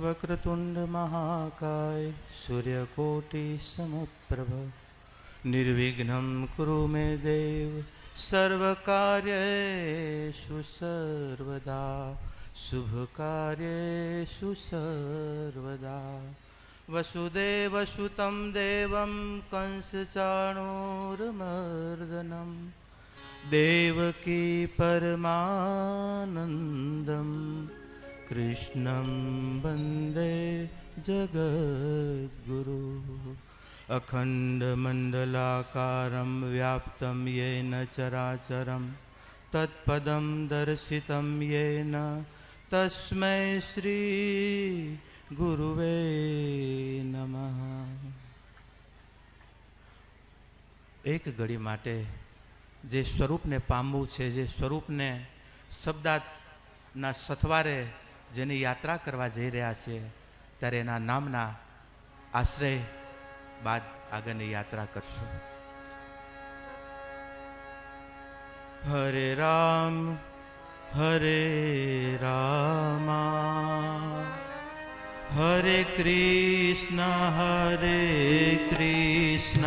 વક્રતુંડ મહાકાય સૂર્યકોટિ સમપ્રભ નિર્વિઘ્ન કુરુ મે દેવ સર્વકાર્યેષુ સર્વદા શુભકાર્યેષુ સર્વદા વસુદેવસુतं દેવં કંસચાણૂરમર્દનમ દેવકી પરમાનંદમ कृष्णं वन्दे जगद्गुरु अखण्डमण्डलाकारं व्याप्तं येन चराचरं तत्पदं दर्शितं येन तस्मै श्रीगुरुवे नमः એક ઘડી માટે જે સ્વરૂપને પામવું છે જે સ્વરૂપને શબ્દાના સથવારે જેની યાત્રા કરવા જઈ રહ્યા છે, ત્યારે એના નામના આશ્રય બાદ આગળની યાત્રા કરશું. હરે રામ, હરે રામા, હરે કૃષ્ણ હરે કૃષ્ણ.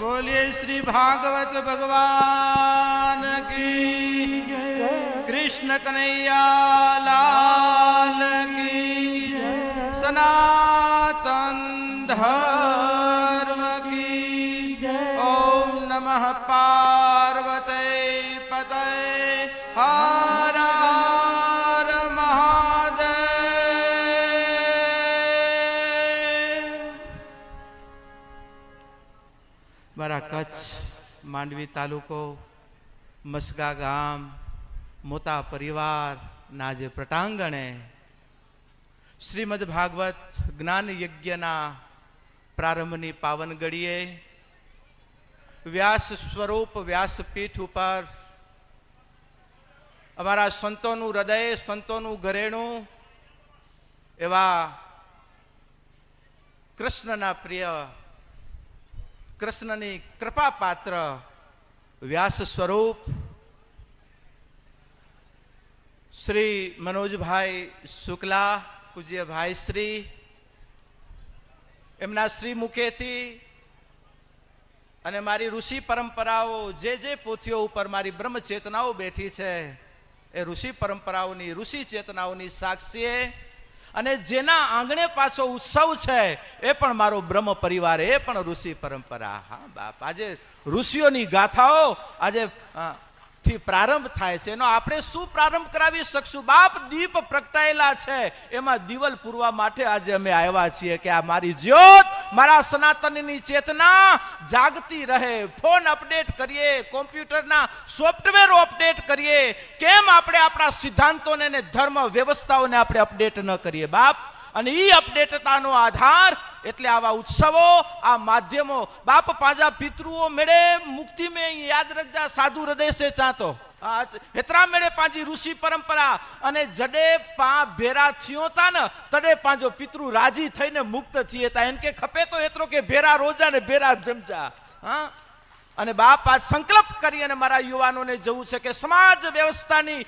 બોલીએ શ્રી ભાગવત ભગવાન કી કૃષ્ણ કનૈયા લાલ કી સનાતન ધર્મ કી ઓમ નમઃ પાર્વતે પતય હર હર મહાદેવ મારા કચ્છ માંડવી તાલુકો મસગા ગામ મોટા પરિવારના જે પ્રટાંગણે શ્રીમદ ભાગવત જ્ઞાન યજ્ઞના પ્રારંભની પાવન ઘડીએ વ્યાસ સ્વરૂપ વ્યાસપીઠ ઉપર અમારા સંતોનું હૃદય, સંતોનું ઘરેણું એવા કૃષ્ણના પ્રિય, કૃષ્ણની કૃપાપાત્ર વ્યાસ સ્વરૂપ શ્રી મનોજભાઈ શુક્લા પૂજ્ય ભાઈ શ્રી, એમના શ્રી મુખેથી અને મારી ઋષિ પરંપરાઓ જે જે પોથીઓ ઉપર મારી બ્રહ્મ ચેતનાઓ બેઠી છે, એ ઋષિ પરંપરાઓની, ઋષિ ચેતનાઓની સાક્ષીએ અને જેના આંગણે પાછો ઉત્સવ છે, એ પણ મારો બ્રહ્મ પરિવાર, એ પણ ઋષિ પરંપરા. હા, બાપ, આજે ઋષિઓની ગાથાઓ આજે થી પ્રારંભ થાય છે. એનો આપણે શું પ્રારંભ કરાવી શકશું? બાપ દીપ પ્રગટાયેલા છે. એમાં દિવલ પૂરવા માટે આજે અમે આવ્યા છીએ કે આ મારી જ્યોત, મારા સનાતનની ચેતના જાગતી રહે. ફોન અપડેટ કરીએ, કોમ્પ્યુટરના સોફ્ટવેરો અપડેટ કરીએ. કેમ આપણે આપણા સિદ્ધાંતોને ધર્મ વ્યવસ્થાઓને આપણે અપડેટ ન કરીએ? બાપ અને એ અપડેટતાનો આધાર એટલે આવા ઉત્સવો, આ માધ્યમો, બાપ પાજા પિતૃઓ મેળે મુક્તિ મેં યાદ રાખજા, સાધુ હૃદય સે ચાતો. હેતરા મેળે પાંજી ઋષિ પરંપરા અને જડે પા ભેરા થયો તા ને, તડે પાંજો પિતૃ રાજી થઈને મુક્ત થઈએ તા. એમ કે ખપે તો હેતરો કે ભેરા રોજા ને ભેરા જમજા. હા? અને બાપ આ સંકલ્પ કરી અને મારા યુવાનોને જવું છે કે સમાજ વ્યવસ્થાની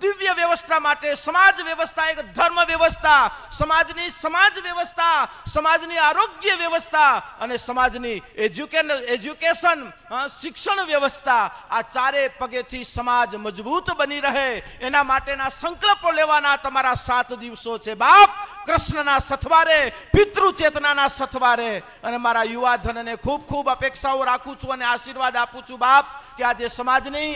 દિવ્ય વ્યવસ્થા માટે, સમાજ વ્યવસ્થા એક ધર્મ વ્યવસ્થા, સમાજની સમાજ વ્યવસ્થા, સમાજની આરોગ્ય વ્યવસ્થા અને સમાજની એજ્યુકેન, એજ્યુકેશન શિક્ષણ વ્યવસ્થા આ ચારે પગેથી સમાજ મજબૂત બની રહે. એના માટેના સંકલ્પો લેવાના તમારા સાત દિવસો છે. બાપ કૃષ્ણના સથવારે પિતૃ ચેતનાના સથવારે. અને મારા યુવા ધનને ખૂબ ખૂબ અપેક્ષાઓ રાખું છું અને આશીર્વાદ આપું છું, બાપ, કે આજે સમાજની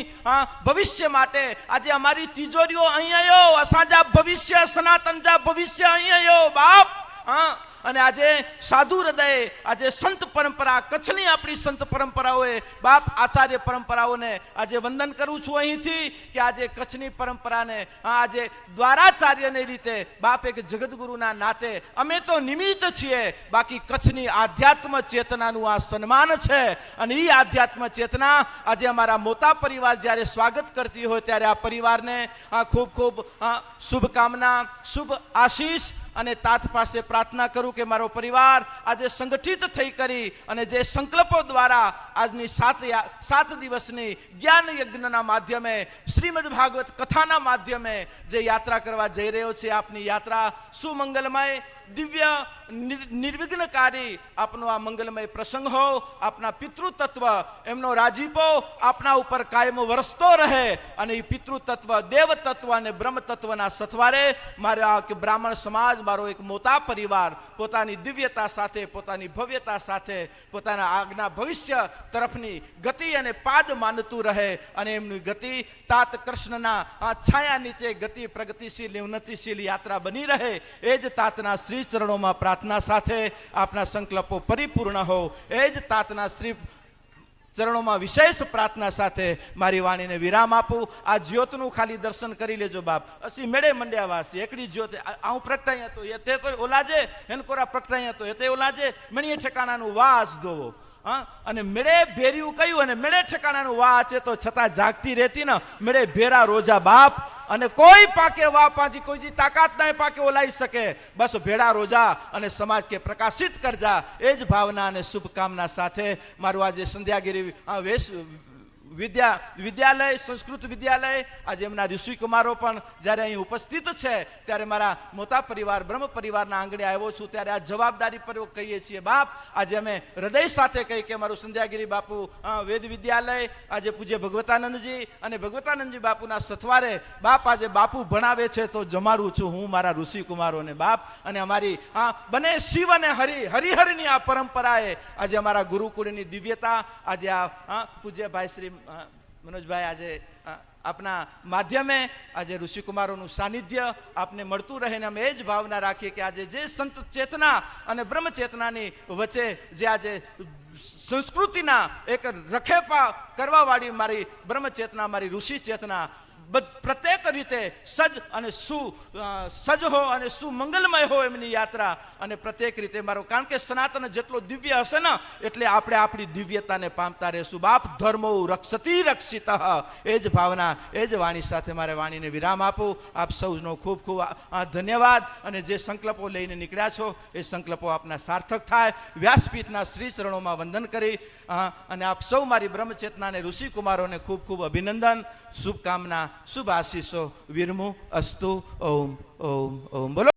ભવિષ્ય માટે આજે અમારી તિજોરીઓ અહીં આવ્યો અસાંજા ભવિષ્ય, સનાતનજા ભવિષ્ય અહીં આવ્યો બાપ, હા. અને આજે સાધુ હૃદયે આજે સંત પરંપરા, કચ્છની આપણી સંત પરંપરાઓએ બાપ આચાર્ય પરંપરાઓને આજે વંદન કરું છું અહીંથી કે આજે કચ્છની પરંપરાને આજે દ્વારાચાર્યની રીતે બાપ એક જગદગુરુના નાતે અમે તો નિમિત્ત છીએ. બાકી કચ્છની આધ્યાત્મ ચેતનાનું આ સન્માન છે અને એ આધ્યાત્મ ચેતના આજે અમારા મોટા પરિવાર જ્યારે સ્વાગત કરતી હોય ત્યારે આ પરિવારને ખૂબ ખૂબ શુભકામના, શુભ આશીષ અને તાત પાસે પ્રાર્થના કરું કે મારો પરિવાર આજે સંગઠિત થઈ કરી અને જે સંકલ્પો દ્વારા આજની સાત સાત દિવસની જ્ઞાન યજ્ઞના માધ્યમે, શ્રીમદ ભાગવત કથાના માધ્યમે જે યાત્રા કરવા જઈ રહ્યો છે, આપની યાત્રા સુમંગલમય દિવ્ય નિર- નિર્વિઘ્નકારી આપનો આ મંગલમય પ્રસંગ હો, આપના પિતૃતત્વ એમનો રાજીપો આપના ઉપર કાયમ વરસતો રહે અને એ પિતૃતત્વ દેવતત્વ અને બ્રહ્મતત્વના સથવારે મારો કે બ્રાહ્મણ સમાજ, મારો એક મોટા પરિવાર પોતાની દિવ્યતા સાથે, પોતાની ભવ્યતા સાથે, પોતાના આગના ભવિષ્ય તરફની ગતિ અને પાદ માનતું રહે અને એમની ગતિ તાત કૃષ્ણના આ છાયા નીચે ગતિ પ્રગતિશીલ, ઉન્નતિશીલ યાત્રા બની રહે. એ જ તાતના શ્રી ચરણોમાં પ્રાર્થના સાથે આપના સંકલ્પો પરિપૂર્ણ હો એ જ તાતના શ્રી ચરણોમાં વિશેષ પ્રાર્થના સાથે મારી વાણીને વિરામ આપું. આ જ્યોતનું ખાલી દર્શન કરી લેજો બાપ. અસી મેળે મંડ્યા વાસી એકડી જ્યોત. આ- આ હું પ્રગટાઈ હતો. એ તે તો ઓલાજે? હેનકોરા પ્રગટાઈ હતો. એ તે ઓલાજે? મણીએ ઠેકાણાનું વાસ હા? અને મેળે ભેર્યું કયું? અને મેળે ઠેકાણાનું વાચે તો છતાં જાગતી રહેતી ને. મેળે ભેરા રોજા બાપ. અને કોઈ પાકે વા પાંચી કોઈ જી તાકાત નહીં પાકે ઓલાઈ શકે. બસ ભેડા રોજા અને સમાજ કે પ્રકાશિત કરજા. એ જ ભાવના અને શુભકામના સાથે મારું આજે સંધ્યાગીરી વેશ વિદ્યા, વિદ્યાલય, સંસ્કૃત વિદ્યાલય, આજે એમના ઋષિકુમારો પણ જ્યારે અહીં ઉપસ્થિત છે, ત્યારે મારા મોટા પરિવાર, બ્રહ્મ પરિવારના આંગણે આવ્યો છું, ત્યારે આ જવાબદારી પર કહીએ છીએ, બાપ, આજે અમે હૃદય સાથે કહી કે મારું સંધ્યાગીરી બાપુ વેદ વિદ્યાલય, આજે પૂજ્ય ભગવતાનંદજી અને ભગવતાનંદજી બાપુના સથવારે બાપ આજે બાપુ ભણાવે છે તો જમાડું છું હું મારા ઋષિકુમારોને બાપ, અને અમારી બને શિવ અને હરિ, હરિહરની આ પરંપરાએ આજે અમારા ગુરુકુળની દિવ્યતા, આજે આ પૂજ્ય ભાઈ શ્રી મનોજભાઈ, આજે આપના માધ્યમે આજે ઋષિકુમારોનું સાનિધ્ય આપને મળતું રહે ને અમે એ જ ભાવના રાખીએ કે આજે જે સંત ચેતના અને બ્રહ્મ ચેતનાની વચ્ચે જે આજે સંસ્કૃતિના એક રખેપા કરવાવાળી મારી બ્રહ્મચેતના, મારી ઋષિ ચેતના પ્રત્યેક રીતે સજ અને સુ સજ હો અને સુમંગલમય હો એમની યાત્રા અને પ્રત્યેક રીતે મારો, કારણ કે સનાતન જેટલો દિવ્ય હશે ને, એટલે આપણે આપણી દિવ્યતાને પામતા રહેશું. બાપ ધર્મો રક્ષતી રક્ષિત. એ જ ભાવના, એ જ વાણી સાથે મારે વાણીને વિરામ આપું. આપ સૌનો ખૂબ ખૂબ ધન્યવાદ. અને જે સંકલ્પો લઈને નીકળ્યા છો, એ સંકલ્પો આપના સાર્થક થાય. વ્યાસપીઠના શ્રી ચરણોમાં વંદન કરી. અને આપ સૌ મારી બ્રહ્મચેતના અને ઋષિકુમારોને ખૂબ ખૂબ અભિનંદન. શુભકામના, શુભ આશીષો. વિરમુ અસ્તુ. ઓમ ઓમ ઓમ. બોલો.